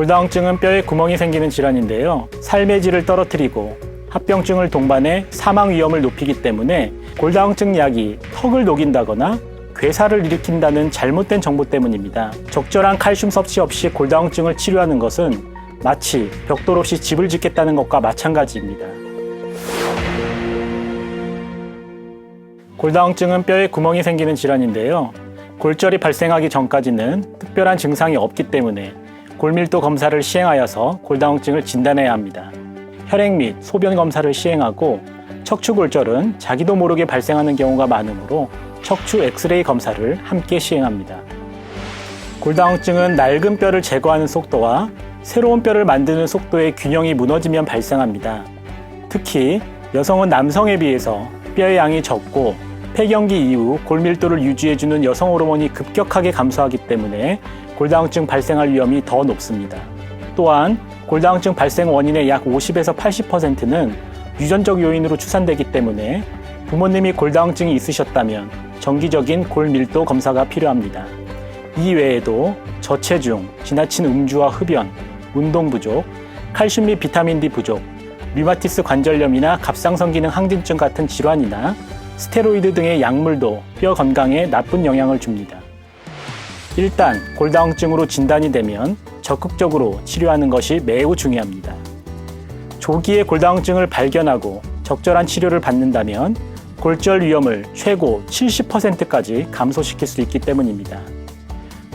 골다공증은 뼈에 구멍이 생기는 질환인데요. 삶의 질을 떨어뜨리고 합병증을 동반해 사망 위험을 높이기 때문에 골다공증 약이 턱을 녹인다거나 괴사를 일으킨다는 잘못된 정보 때문입니다. 적절한 칼슘 섭취 없이 골다공증을 치료하는 것은 마치 벽돌 없이 집을 짓겠다는 것과 마찬가지입니다. 골다공증은 뼈에 구멍이 생기는 질환인데요. 골절이 발생하기 전까지는 특별한 증상이 없기 때문에 골밀도 검사를 시행하여서 골다공증을 진단해야 합니다. 혈액 및 소변 검사를 시행하고 척추 골절은 자기도 모르게 발생하는 경우가 많으므로 척추 엑스레이 검사를 함께 시행합니다. 골다공증은 낡은 뼈를 제거하는 속도와 새로운 뼈를 만드는 속도의 균형이 무너지면 발생합니다. 특히 여성은 남성에 비해서 뼈의 양이 적고 폐경기 이후 골밀도를 유지해주는 여성 호르몬이 급격하게 감소하기 때문에 골다공증 발생할 위험이 더 높습니다. 또한 골다공증 발생 원인의 약 50에서 80%는 유전적 요인으로 추산되기 때문에 부모님이 골다공증이 있으셨다면 정기적인 골밀도 검사가 필요합니다. 이 외에도 저체중, 지나친 음주와 흡연, 운동 부족, 칼슘 및 비타민 D 부족, 류마티스 관절염이나 갑상선 기능 항진증 같은 질환이나 스테로이드 등의 약물도 뼈 건강에 나쁜 영향을 줍니다. 일단 골다공증으로 진단이 되면 적극적으로 치료하는 것이 매우 중요합니다. 조기에 골다공증을 발견하고 적절한 치료를 받는다면 골절 위험을 최고 70%까지 감소시킬 수 있기 때문입니다.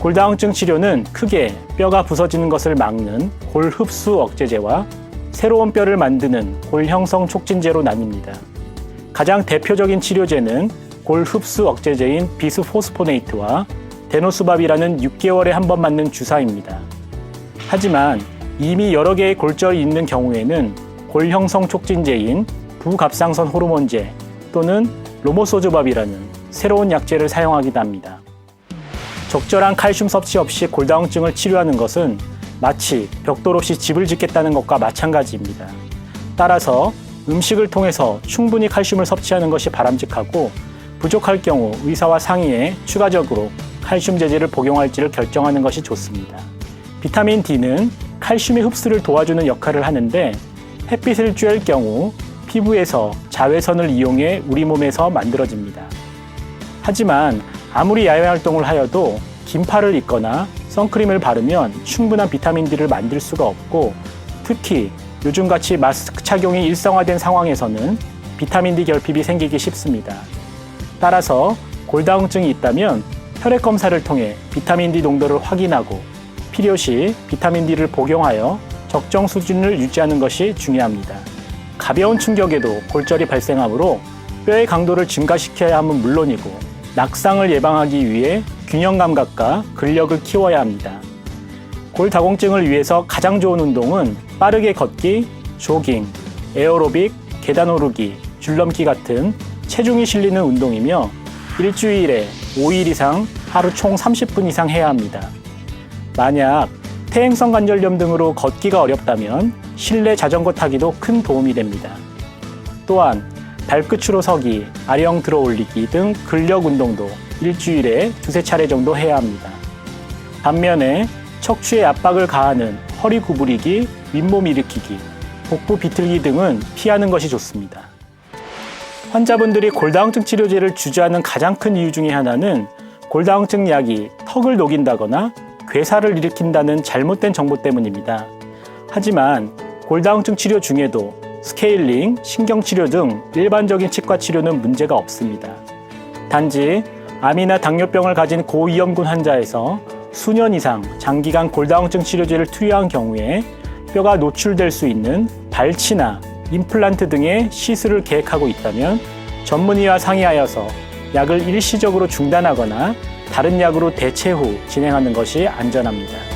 골다공증 치료는 크게 뼈가 부서지는 것을 막는 골 흡수 억제제와 새로운 뼈를 만드는 골 형성 촉진제로 나뉩니다. 가장 대표적인 치료제는 골 흡수 억제제인 비스포스포네이트와 데노수밥이라는 6개월에 한 번 맞는 주사입니다. 하지만 이미 여러 개의 골절이 있는 경우에는 골 형성 촉진제인 부갑상선 호르몬제 또는 로모소조밥이라는 새로운 약제를 사용하기도 합니다. 적절한 칼슘 섭취 없이 골다공증을 치료하는 것은 마치 벽돌 없이 집을 짓겠다는 것과 마찬가지입니다. 따라서 음식을 통해서 충분히 칼슘을 섭취하는 것이 바람직하고 부족할 경우 의사와 상의해 추가적으로 칼슘 제제를 복용할지를 결정하는 것이 좋습니다. 비타민 D는 칼슘의 흡수를 도와주는 역할을 하는데 햇빛을 쬐을 경우 피부에서 자외선을 이용해 우리 몸에서 만들어집니다. 하지만 아무리 야외 활동을 하여도 긴팔을 입거나 선크림을 바르면 충분한 비타민 D를 만들 수가 없고 특히 요즘같이 마스크 착용이 일상화된 상황에서는 비타민 D 결핍이 생기기 쉽습니다. 따라서 골다공증이 있다면 혈액 검사를 통해 비타민 D 농도를 확인하고 필요시 비타민 D를 복용하여 적정 수준을 유지하는 것이 중요합니다. 가벼운 충격에도 골절이 발생하므로 뼈의 강도를 증가시켜야 함은 물론이고 낙상을 예방하기 위해 균형 감각과 근력을 키워야 합니다. 골다공증을 위해서 가장 좋은 운동은 빠르게 걷기, 조깅, 에어로빅, 계단 오르기, 줄넘기 같은 체중이 실리는 운동이며 일주일에 5일 이상 하루 총 30분 이상 해야 합니다. 만약 퇴행성 관절염 등으로 걷기가 어렵다면 실내 자전거 타기도 큰 도움이 됩니다. 또한 발끝으로 서기, 아령 들어 올리기 등 근력 운동도 일주일에 두세 차례 정도 해야 합니다. 반면에 척추에 압박을 가하는 허리 구부리기, 윗몸 일으키기, 복부 비틀기 등은 피하는 것이 좋습니다. 환자분들이 골다공증 치료제를 주저하는 가장 큰 이유 중에 하나는 골다공증 약이 턱을 녹인다거나 괴사를 일으킨다는 잘못된 정보 때문입니다. 하지만 골다공증 치료 중에도 스케일링, 신경치료 등 일반적인 치과 치료는 문제가 없습니다. 단지 암이나 당뇨병을 가진 고위험군 환자에서 수년 이상 장기간 골다공증 치료제를 투여한 경우에 뼈가 노출될 수 있는 발치나 임플란트 등의 시술을 계획하고 있다면 전문의와 상의하여서 약을 일시적으로 중단하거나 다른 약으로 대체 후 진행하는 것이 안전합니다.